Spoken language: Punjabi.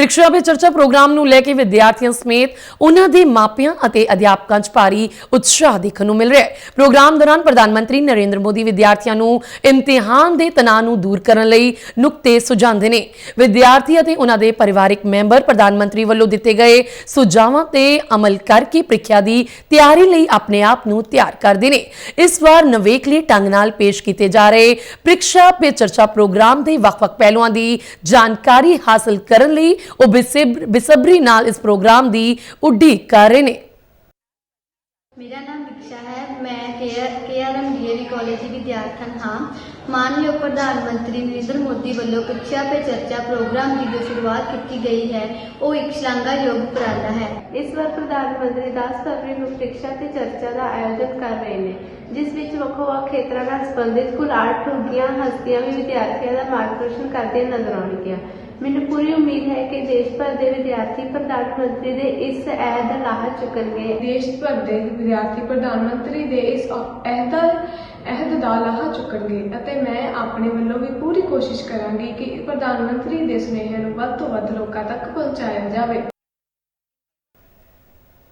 ਪ੍ਰੀਖਿਆ ਪੇ ਚਰਚਾ ਪ੍ਰੋਗਰਾਮ ਨੂੰ ਲੈ ਕੇ ਵਿਦਿਆਰਥੀਆਂ ਸਮੇਤ ਉਹਨਾਂ ਦੇ ਮਾਪਿਆਂ ਅਤੇ ਅਧਿਆਪਕਾਂ 'ਚ ਭਾਰੀ ਉਤਸ਼ਾਹ ਦੇਖਣ ਨੂੰ ਮਿਲ ਰਿਹਾ ਹੈ। ਪ੍ਰੋਗਰਾਮ ਦੌਰਾਨ ਪ੍ਰਧਾਨ ਮੰਤਰੀ ਨਰਿੰਦਰ ਮੋਦੀ ਵਿਦਿਆਰਥੀਆਂ ਨੂੰ ਇਮਤਿਹਾਨ ਦੇ ਤਣਾਅ ਨੂੰ ਦੂਰ ਕਰਨ ਲਈ ਨੁਕਤੇ ਸੁਝਾਉਂਦੇ ਨੇ। ਵਿਦਿਆਰਥੀ ਅਤੇ ਉਹਨਾਂ ਦੇ ਪਰਿਵਾਰਕ ਮੈਂਬਰ ਪ੍ਰਧਾਨ ਮੰਤਰੀ ਵੱਲੋਂ ਦਿੱਤੇ ਗਏ ਸੁਝਾਵਾਂ ਤੇ ਅਮਲ ਕਰਕੇ ਪ੍ਰੀਖਿਆ ਦੀ ਤਿਆਰੀ ਲਈ ਆਪਣੇ ਆਪ ਨੂੰ ਤਿਆਰ ਕਰਦੇ ਨੇ। ਇਸ ਵਾਰ ਨਵੇਕਲੇ ਢੰਗ ਨਾਲ ਪੇਸ਼ ਕੀਤੇ ਜਾ ਰਹੇ ਪ੍ਰੀਖਿਆ ਪੇ ਚਰਚਾ ਪ੍ਰੋਗਰਾਮ ਦੇ ਵੱਖ-ਵੱਖ ਪਹਿਲੂਆਂ ਦੀ ਜਾਣਕਾਰੀ ਹਾਸਲ ਕਰਨ ਲਈ ਉਹ ਬੇਸਬਰ- ਨਾਲ ਇਸ ਪ੍ਰੋਗਰਾਮ ਦੀ ਉਡੀਕ ਕਰ ਰਹੇ ਨੇ। ਮੇਰਾ ਨਾਮ ਦਿਕਸ਼ਾ ਹੈ। ਮੈਂ ਕੇਆਰਐਮ ਡੀਏਵੀ ਕਾਲਜ ਦੀ ਵਿਦਿਆਰਥਣ ਹਾਂ। ਮਾਨਯੋਗ ਪ੍ਰਧਾਨ ਮੰਤਰੀ ਨਰਿੰਦਰ ਮੋਦੀ ਵੱਲੋਂ ਪ੍ਰੀਖਿਆ ਪੇ ਚਰਚਾ ਪ੍ਰੋਗਰਾਮ ਦੀ ਜੋ ਸ਼ੁਰੂਆਤ ਕੀਤੀ ਗਈ ਹੈ ਉਹ ਇੱਕ ਸ਼ਲਾਘਾਯੋਗ ਉਪਰਾਲਾ ਹੈ। ਇਸ ਵਾਰ ਪ੍ਰਧਾਨ ਮੰਤਰੀ 10 ਫਰਵਰੀ ਨੂੰ ਪ੍ਰੀਖਿਆ ਤੇ ਚਰਚਾ ਦਾ ਆਯੋਜਨ ਕਰ ਰਹੇ ਨੇ ਜਿਸ ਵਿੱਚ ਵੱਖੋ ਵੱਖ ਖੇਤਰਾਂ ਨਾਲ ਸੰਬੰਧਿਤ ਕੁੱਲ 8 ਉੱਘੀਆਂ ਹਸਤੀਆਂ ਵੀ ਵਿਦਿਆਰਥੀਆਂ ਦਾ ਮਾਰਗਦਰਸ਼ਨ ਕਰਦੀਆਂ ਨਜ਼ਰ ਆਉਣਗੀਆਂ। ਮੈਨੂੰ ਪੂਰੀ ਉਮੀਦ ਹੈ ਕਿ ਦੇਸ਼ ਭਰ ਦੇ ਵਿਦਿਆਰਥੀ ਪ੍ਰਧਾਨ ਮੰਤਰੀ ਦੇ ਇਸ ਐਲਾਨ ਦਾ ਲਾਹਾ ਚੁੱਕਣਗੇ। ਦੇਸ਼ ਭਰ ਦੇ ਵਿਦਿਆਰਥੀ ਪ੍ਰਧਾਨ ਮੰਤਰੀ ਦੇ ਇਸ ਅਹਿਦ ਅਹਿਦ ਦਾ ਲਾਹਾ ਚੁੱਕਣਗੇ ਅਤੇ ਮੈਂ ਆਪਣੇ ਵੱਲੋਂ ਵੀ ਪੂਰੀ ਕੋਸ਼ਿਸ਼ ਕਰਾਂਗੀ ਕਿ ਪ੍ਰਧਾਨ ਮੰਤਰੀ ਦੇ ਸੁਨੇਹੇ ਨੂੰ ਵੱਧ ਤੋਂ ਵੱਧ ਲੋਕਾਂ ਤੱਕ ਪਹੁੰਚਾਇਆ ਜਾਵੇ।